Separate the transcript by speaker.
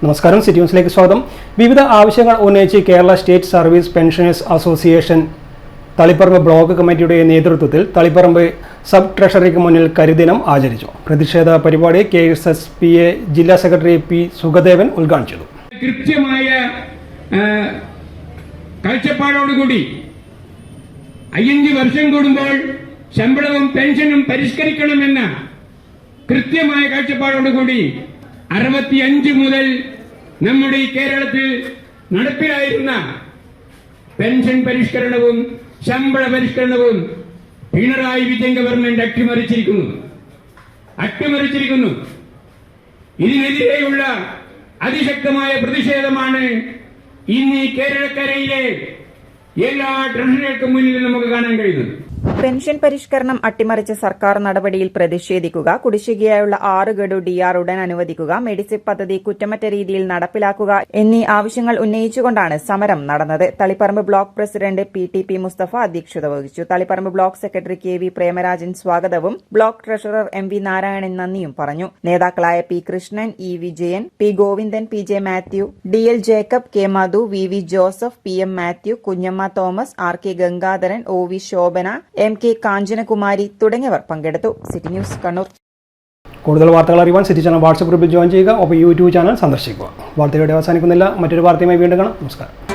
Speaker 1: നമസ്കാരം സിറ്റി ന്യൂസിലേക്ക് സ്വാഗതം. വിവിധ ആവശ്യങ്ങൾ ഉന്നയിച്ച് Kerala state service pensioners association Taliparamba block കമ്മിറ്റിയുടെ നേതൃത്വത്തിൽ തളിപ്പറമ്പ് സബ് ട്രഷറിക്ക് മുന്നിൽ കരിദിനം ആചരിച്ചു. പ്രതിഷേധ പരിപാടി K S S P A ജില്ലാ സെക്രട്ടറി പി സുഖദേവൻ ഉദ്ഘാടനം ചെയ്തു.
Speaker 2: കൃത്യമായ കാഴ്ചപ്പാടോടുകൂടി അയ്യഞ്ച് വർഷം കൂടുമ്പോൾ ശമ്പളവും പെൻഷനും പരിഷ്കരിക്കണമെന്ന കൃത്യമായ കാഴ്ചപ്പാടോടുകൂടി അറുപത്തിയഞ്ച് മുതൽ നമ്മുടെ ഈ കേരളത്തിൽ നടപ്പിലായിരുന്ന പെൻഷൻ പരിഷ്കരണവും ശമ്പള പരിഷ്കരണവും പിണറായി വിജയൻ ഗവൺമെന്റ് അട്ടിമറിച്ചിരിക്കുന്നു. അട്ടിമറിച്ചിരിക്കുന്നു. ഇതിനെതിരെയുള്ള അതിശക്തമായ പ്രതിഷേധമാണ് ഇന്ന് ഈ കേരളക്കരയിലെ എല്ലാ ട്രഷറികൾക്കും മുന്നിൽ നമുക്ക് കാണാൻ കഴിയുന്നത്.
Speaker 3: പെൻഷൻ പരിഷ്കരണം അട്ടിമറിച്ച സർക്കാർ നടപടിയിൽ പ്രതിഷേധിക്കുക കുടിശ്ശികയായുള്ള ആറ് ഗഡു ഡിആർ ഉടൻ അനുവദിക്കുക മെഡിസിപ്പ് പദ്ധതി കുറ്റമറ്റ രീതിയിൽ നടപ്പിലാക്കുക എന്നീ ആവശ്യങ്ങൾ ഉന്നയിച്ചുകൊണ്ടാണ് സമരം നടന്നത്. Taliparamba block president P T P Mustafa അധ്യക്ഷത വഹിച്ചു. Taliparamba block secretary K V Premarajan സ്വാഗതവും block treasurer M V Narayanan നന്ദിയും പറഞ്ഞു. നേതാക്കളായ P Krishnan E Vijayan P Govindan P J Mathew D L Jacob K Madhu V V Joseph P M Mathew Kunjamma Thomas R K Gangadharan O V Shobhana M K Kanchanakumari തുടങ്ങിയവർ പങ്കെടുത്തു. City news Kannur.
Speaker 1: കൂടുതൽ വാർത്തകൾ അറിയാൻ city channel WhatsApp ഗ്രൂപ്പിൽ join ചെയ്യുക. ഒപ്പം YouTube channel സന്ദർശിക്കുക. വാർത്തയുടെ അവസാനിക്കുന്നില്ല. മറ്റൊരു വാർത്തയുമായി വീണ്ടും കാണാം. നമസ്കാരം.